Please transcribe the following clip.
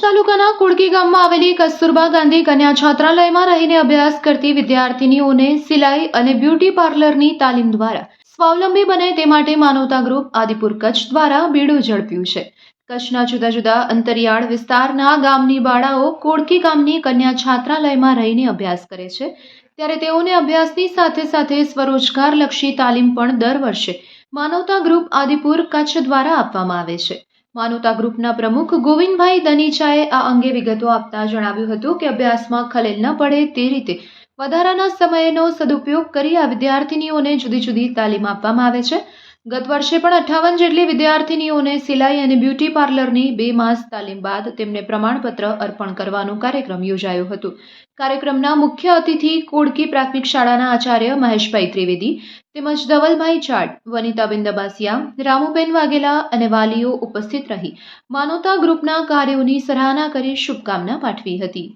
તાલુકાના કુડકી ગામમાં આવેલી કસ્તુરબા ગાંધી કન્યા છાત્રાલયમાં રહીને અભ્યાસ કરતી વિદ્યાર્થીનીઓને સિલાઈ અને બ્યુટી પાર્લરની તાલીમ દ્વારા સ્વાવલંબી બને તે માટે માનવતા ગ્રુપ આદિપુર કચ્છ દ્વારા બીડું ઝડપ્યું છે. કચ્છના જુદા જુદા અંતરિયાળ વિસ્તારના ગામની બાળાઓ કોડકી ગામની કન્યા છાત્રાલયમાં રહીને અભ્યાસ કરે છે. ત્યારે તેઓને અભ્યાસની સાથે સાથે સ્વરોજગારલક્ષી તાલીમ પણ દર વર્ષે માનવતા ગ્રુપ આદિપુર કચ્છ દ્વારા આપવામાં આવે છે. માનવતા ગ્રુપના પ્રમુખ ગોવિંદભાઈ દનીચાએ આ અંગે વિગતો આપતા જણાવ્યું હતું કે અભ્યાસમાં ખલેલ ન પડે તે રીતે વધારાના સમયનો સદુપયોગ કરી આ વિદ્યાર્થીનીઓને જુદી જુદી તાલીમ આપવામાં આવે છે. ગત વર્ષે પણ અઠ્ઠાવન જેટલી વિદ્યાર્થીનીઓને સિલાઈ અને બ્યુટી પાર્લરની બે માસ તાલીમ બાદ તેમને પ્રમાણપત્ર અર્પણ કરવાનો કાર્યક્રમ યોજાયો હતો. કાર્યક્રમના મુખ્ય અતિથિ કોડકી પ્રાથમિક શાળાના આચાર્ય મહેશભાઈ ત્રિવેદી, તેમજ ધવલભાઈ ચાટ વનિતાબેન દબાસિયા, રામુબેન વાઘેલા અને વાલીઓ ઉપસ્થિત રહી. માનવતા ગ્રુપના કાર્યોની સરાહના કરી શુભકામના પાઠવી હતી.